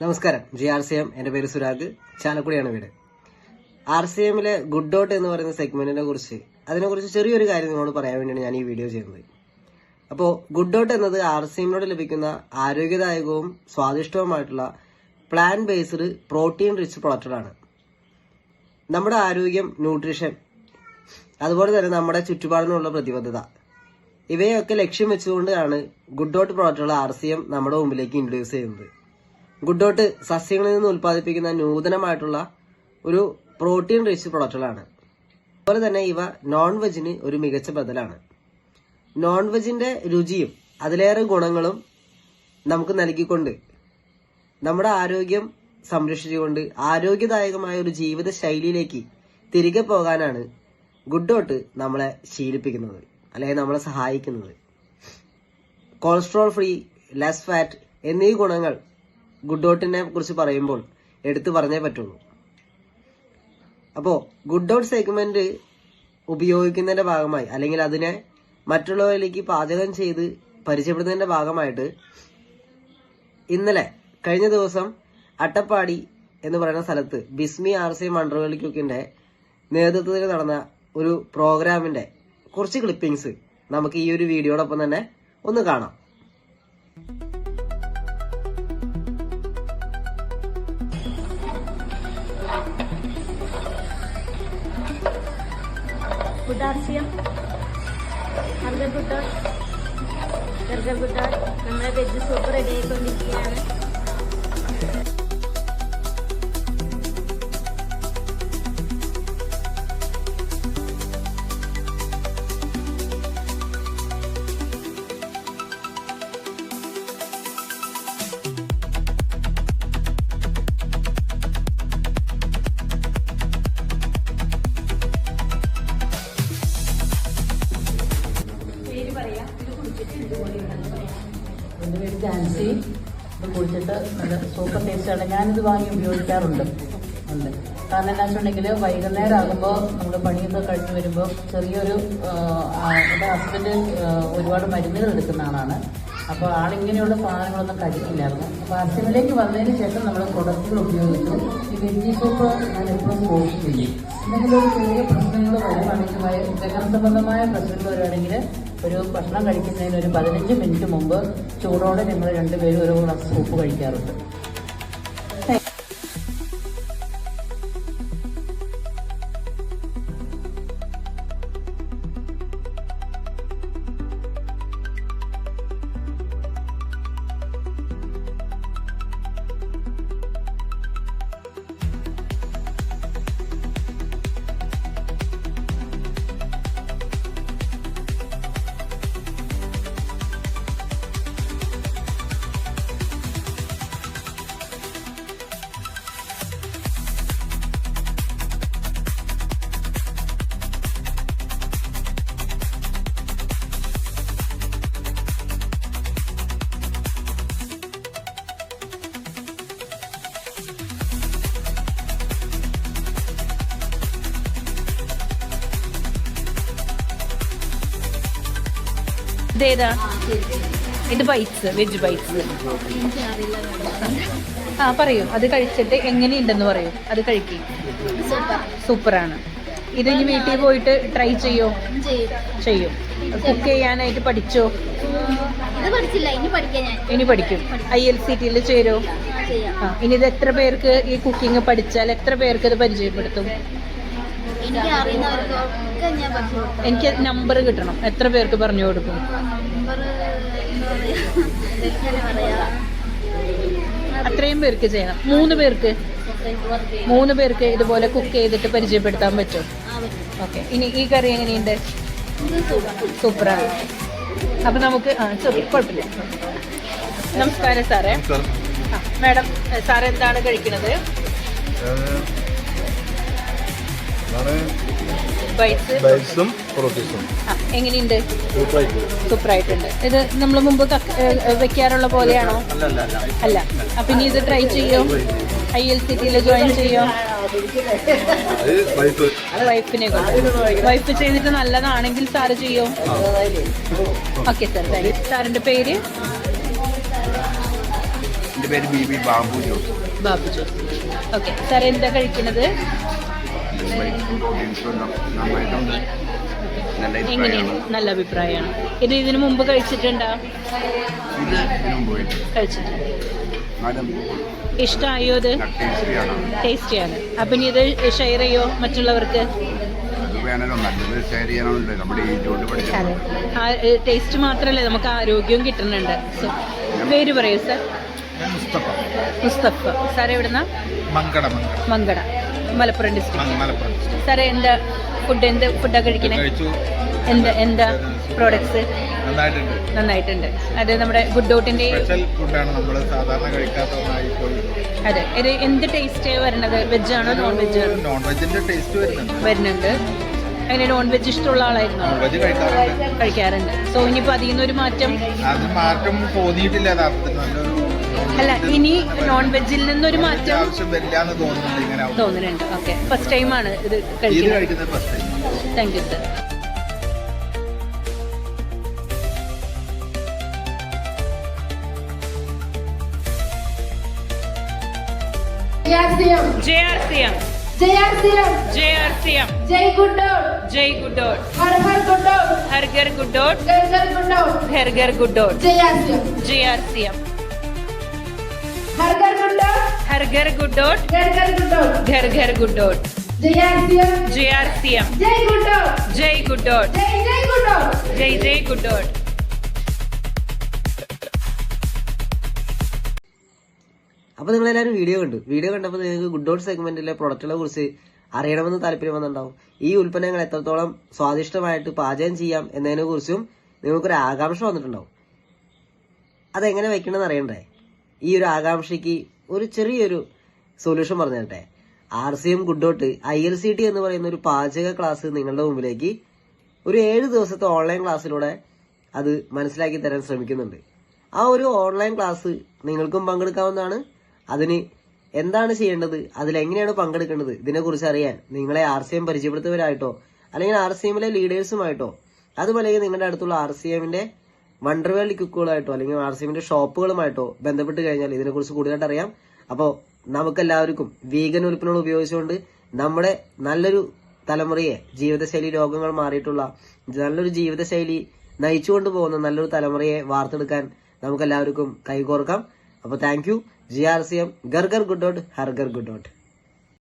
നമസ്കാരം. G R C M. എന്റെ പേര് സുരാഗ്. ചാലക്കുടിയാണ് വീട്. ആർ സി എമ്മിലെ ഗുഡ് ഡോട്ട് എന്ന് പറയുന്ന സെഗ്മെന്റിനെ കുറിച്ച് അതിനെക്കുറിച്ച് ചെറിയൊരു കാര്യം നിങ്ങളോട് പറയാൻ വേണ്ടിയാണ് ഞാൻ ഈ വീഡിയോ ചെയ്യുന്നത്. അപ്പോൾ ഗുഡ് ഡോട്ട് എന്നത് ആർ സി എമ്മിനോട് ലഭിക്കുന്ന ആരോഗ്യദായകവും സ്വാദിഷ്ടവുമായിട്ടുള്ള പ്ലാൻ ബേസ്ഡ് പ്രോട്ടീൻ റിച്ച് പ്രൊഡക്റ്റുകളാണ് നമ്മുടെ ആരോഗ്യം ന്യൂട്രീഷൻ അതുപോലെ തന്നെ നമ്മുടെ ചുറ്റുപാടിനുള്ള പ്രതിബദ്ധത ഇവയൊക്കെ ലക്ഷ്യം വെച്ചുകൊണ്ടാണ് ഗുഡ് ഡോട്ട് പ്രൊഡക്റ്റുകൾ ആർ സി എം നമ്മുടെ മുമ്പിലേക്ക് ഇൻട്രൊഡ്യൂസ് ചെയ്യുന്നത്. ഗുഡ് ഡോട്ട് സസ്യങ്ങളിൽ നിന്ന് ഉൽപ്പാദിപ്പിക്കുന്ന നൂതനമായിട്ടുള്ള ഒരു പ്രോട്ടീൻ റിച്ച് പ്രൊഡക്റ്റുകളാണ് അതുപോലെ തന്നെ ഇവ നോൺ വെജിന് ഒരു മികച്ച ബദലാണ്. നോൺ വെജിന്റെ രുചിയും അതിലേറെ ഗുണങ്ങളും നമുക്ക് നൽകിക്കൊണ്ട് നമ്മുടെ ആരോഗ്യം സംരക്ഷിച്ചുകൊണ്ട് ആരോഗ്യദായകമായ ഒരു ജീവിത ശൈലിയിലേക്ക് തിരികെ പോകാനാണ് ഗുഡ്ഡോട്ട് നമ്മളെ ശീലിപ്പിക്കുന്നത് അല്ലെങ്കിൽ നമ്മളെ സഹായിക്കുന്നത്. കൊളസ്ട്രോൾ ഫ്രീ ലെസ് ഫാറ്റ് എന്നീ ഗുണങ്ങൾ ഗുഡ് കുറിച്ച് പറയുമ്പോൾ എടുത്തു പറഞ്ഞേ പറ്റുള്ളൂ. അപ്പോൾ ഗുഡ് സെഗ്മെന്റ് ഉപയോഗിക്കുന്നതിന്റെ ഭാഗമായി അല്ലെങ്കിൽ അതിനെ മറ്റുള്ളവരിലേക്ക് പാചകം ചെയ്ത് പരിചയപ്പെടുന്നതിന്റെ ഭാഗമായിട്ട് ഇന്നലെ കഴിഞ്ഞ ദിവസം അട്ടപ്പാടി എന്ന് പറയുന്ന സ്ഥലത്ത് ബിസ്മി ആർ സി മണ്ഡലവേളി കുക്കിന്റെ നേതൃത്വത്തിൽ നടന്ന ഒരു പ്രോഗ്രാമിന്റെ കുറച്ച് ക്ലിപ്പിംഗ്സ് നമുക്ക് ഈ ഒരു വീഡിയോടൊപ്പം തന്നെ ഒന്ന് കാണാം. ഫുഡ് ബർഗർ ഫുഡ് നമ്മുടെ വെജ് സൂപ്പർ റെഡി ആയിക്കൊണ്ടിരിക്കുകയാണ് എന്റെ പേര് ജാൻസി. ഇത് കുടിച്ചിട്ട് നല്ല സൂപ്പർ ടേസ്റ്റാണ് ഞാനിത് വാങ്ങി ഉപയോഗിക്കാറുണ്ട്. ഉണ്ട്. കാരണം എന്താ വെച്ചിട്ടുണ്ടെങ്കിൽ വൈകുന്നേരം ആകുമ്പോൾ നമ്മൾ പണിയൊക്കെ കഴിഞ്ഞ് വരുമ്പോൾ ചെറിയൊരു എന്റെ ഹസ്ബൻഡ് ഒരുപാട് മരുന്നുകൾ എടുക്കുന്ന ആളാണ്. അപ്പോൾ ആളിങ്ങനെയുള്ള സാധനങ്ങളൊന്നും കഴിക്കില്ലായിരുന്നു. അപ്പോൾ അസിമിലേക്ക് വന്നതിന് ശേഷം നമ്മൾ പ്രൊഡക്റ്റുകൾ ഉപയോഗിച്ചു. ഈ വെജി സൂപ്പ് ഞാൻ എപ്പോഴും പോസ്റ്റ് ചെയ്യും എന്തെങ്കിലും ഒരു ചെറിയ പ്രശ്നങ്ങൾ വരുവാണെങ്കിൽ ദഹന സംബന്ധമായ പ്രശ്നങ്ങൾ വരുവാണെങ്കിൽ ഒരു ഭക്ഷണം കഴിക്കുന്നതിന് ഒരു പതിനഞ്ച് മിനിറ്റ് മുമ്പ് ചൂടോടെ ഞങ്ങൾ രണ്ടുപേരും ഒരു ഗ്ലാസ് സൂപ്പ് കഴിക്കാറുണ്ട്. ഇതേതാ ഇത് ബൈറ്റ്സ് വെജ് ബൈറ്റ്സ് ആ പറയൂ. അത് കഴിച്ചിട്ട് എങ്ങനെയുണ്ടെന്ന് പറയൂ. അത് കഴിക്കും. സൂപ്പറാണ്. ഇത് ഇനി വീട്ടിൽ പോയിട്ട് ട്രൈ ചെയ്യോ? ചെയ്യും. കുക്ക് ചെയ്യാനായിട്ട് പഠിച്ചോ? ഇനി പഠിക്കും ഐ എൽ സി ടിയിൽ ചേരോ? ഇനി ഇത് എത്ര പേർക്ക് ഈ കുക്കിംഗ് പഠിച്ചാൽ എത്ര പേർക്ക് ഇത് പരിചയപ്പെടുത്തും? എനിക്ക് അറിയുന്നവർക്കൊക്കെ ഞാൻ പറഞ്ഞു എനിക്ക് നമ്പർ കിട്ടണം. എത്ര പേർക്ക് പറഞ്ഞു കൊടുക്കും? അത്രയും പേർക്ക് ചെയ്യണം. മൂന്ന് പേർക്ക്? മൂന്ന് പേർക്ക് ഇതുപോലെ കുക്ക് ചെയ്തിട്ട് പരിചയപ്പെടുത്താൻ പറ്റും. ഓക്കെ ഇനി ഈ കറി എങ്ങനെയുണ്ട്? സൂപ്പറാണ്. അപ്പൊ നമുക്ക് ആ സോറി കുഴപ്പമില്ല. നമസ്കാരം സാറേ. ആ മാഡം സാർ എന്താണ് കഴിക്കുന്നത്? ബൈറ്റ്സ് എങ്ങനെയുണ്ട്? സൂപ്പറായിട്ടുണ്ട് ഇത് നമ്മൾ മുമ്പ് വെക്കാറുള്ള പോലെയാണോ? അല്ല. അപ്പൊ ഇനി ഇത് ട്രൈ ചെയ്യോ? ഐ എൽ സി ടിയിൽ ജോയിൻ ചെയ്യോ? വൈഫിനെ കൊണ്ട്. വൈഫ് ചെയ്തിട്ട് നല്ലതാണെങ്കിൽ സാറ് ചെയ്യോ? ഓക്കെ സാർ താങ്ക് സാറിന്റെ പേര്? ബാബു ജോസ്. ബാബു ജോസ്. ഓക്കെ സാർ എന്താ കഴിക്കുന്നത് എങ്ങനെയാണ് നല്ല അഭിപ്രായമാണ്. ഇത് ഇതിനു മുമ്പ് കഴിച്ചിട്ടുണ്ടോ? ഇഷ്ടമായോ ഇത്? അപ്പം ഇത് ഷെയർ ചെയ്യോ മറ്റുള്ളവർക്ക്? ടേസ്റ്റ് മാത്രമല്ല നമുക്ക് ആരോഗ്യവും കിട്ടുന്നുണ്ട്. പേര് പറയൂ സാർ. മുസ്തഫ. മുസ്തഫ. സാർ എവിടുന്ന? മങ്കട മങ്കട. മലപ്പുറം ഡിസ്ട്രിക്ട് മലപ്പുറം സാറേ എന്താ ഫുഡ് എന്ത് ഫുഡാണ് കഴിക്കണേ? എന്താ എന്താ പ്രോഡക്ട്സ് നന്നായിട്ടുണ്ട്. നന്നായിട്ടുണ്ട്. അത് നമ്മുടെ ഗുഡ് സ്പെഷ്യൽ ഫുഡാണ് നമ്മൾ സാധാരണ കഴിക്കാത്തതായി അതെ. ഇത് എന്ത് ടേസ്റ്റ് വരണത്? വെജ് ആണോ നോൺ വെജ് ആണോ? നോൺ വെജിന്റെ ടേസ്റ്റ് വരുന്നുണ്ട്. വരുന്നുണ്ട്. അങ്ങനെ നോൺ വെജ് ഇഷ്ടമുള്ള ആളായിരുന്നു? കഴിക്കാറുണ്ട്. സോ ഇനിയിപ്പോ അതിൽ നിന്നൊരു മാറ്റം? അതിന് മാറ്റം തോന്നിയിട്ടില്ല നല്ലൊരു അല്ല ഇനി നോൺ വെജിൽ നിന്നൊരു മാറ്റം? തോന്നുന്നുണ്ട് ഓക്കെ ഫസ്റ്റ് ടൈം ആണ് ഇത് കഴിക്കുന്നത്. താങ്ക് യു സർ ജയ് ഗുഡോൾ ജയ് ഗുഡോൾ ഹർ ഹർ ഗുഡോൾ ഹർ ഗർ ഗുഡോൾ ജയ ആർ സി എം ജയ ആർ സി എം അപ്പൊ നിങ്ങൾ ഗുഡോട്ട് ജയ് ജയ് ജയ് അപ്പോൾ വീഡിയോ കണ്ടു. വീഡിയോ കണ്ടപ്പോൾ നിങ്ങൾക്ക് ഗുഡ് ഡോട്ട് സെഗ്മെന്റിലെ പ്രൊഡക്റ്റുകളെ കുറിച്ച് അറിയണമെന്ന് താല്പര്യം വന്നിട്ടുണ്ടാവും. ഈ ഉൽപ്പന്നങ്ങൾ എത്രത്തോളം സ്വാദിഷ്ടമായിട്ട് പാചകം ചെയ്യാം എന്നതിനെ കുറിച്ചും നിങ്ങൾക്കൊരു ആകാംക്ഷ വന്നിട്ടുണ്ടാവും. അതെങ്ങനെ വെക്കണമെന്ന് അറിയണ്ടേ? ഈ ഒരു ആകാംക്ഷയ്ക്ക് ഒരു ചെറിയൊരു സൊല്യൂഷൻ പറഞ്ഞു തരട്ടെ R C M good dot I L C T എന്ന് പറയുന്ന ഒരു പാചക ക്ലാസ് നിങ്ങളുടെ മുമ്പിലേക്ക് ഒരു ഏഴ് ദിവസത്തെ ഓൺലൈൻ ക്ലാസ്സിലൂടെ അത് മനസ്സിലാക്കി തരാൻ ശ്രമിക്കുന്നുണ്ട്. ആ ഒരു ഓൺലൈൻ ക്ലാസ് നിങ്ങൾക്കും പങ്കെടുക്കാവുന്നതാണ്. അതിന് എന്താണ് ചെയ്യേണ്ടത്? അതിലെങ്ങനെയാണ് പങ്കെടുക്കേണ്ടത്? ഇതിനെക്കുറിച്ച് അറിയാൻ നിങ്ങളെ ആർ സി എം പരിചയപ്പെടുത്തവരായിട്ടോ അല്ലെങ്കിൽ ആർ സി എമ്മിലെ ലീഡേഴ്സുമായിട്ടോ അതുപോലെ നിങ്ങളുടെ അടുത്തുള്ള ആർ സി എമ്മിന്റെ വണ്ടർവേൾഡ് കുക്കുകളായിട്ടോ അല്ലെങ്കിൽ ആർ സി എമ്മിന്റെ ഷോപ്പുകളുമായിട്ടോ ബന്ധപ്പെട്ട് കഴിഞ്ഞാൽ ഇതിനെക്കുറിച്ച് കൂടുതലായിട്ട് അറിയാം. അപ്പോൾ നമുക്കെല്ലാവർക്കും വീഗൻ ഉൽപ്പന്നങ്ങൾ ഉപയോഗിച്ചുകൊണ്ട് നമ്മുടെ നല്ലൊരു തലമുറയെ ജീവിതശൈലി രോഗങ്ങൾ മാറിയിട്ടുള്ള നല്ലൊരു ജീവിതശൈലി നയിച്ചുകൊണ്ട് പോകുന്ന നല്ലൊരു തലമുറയെ വാർത്തെടുക്കാൻ നമുക്കെല്ലാവർക്കും കൈകോർക്കാം. അപ്പോൾ thank you. G R C M ഗർഗർ good dot ഹർഗർ ഗുഡ് ഡോട്ട്.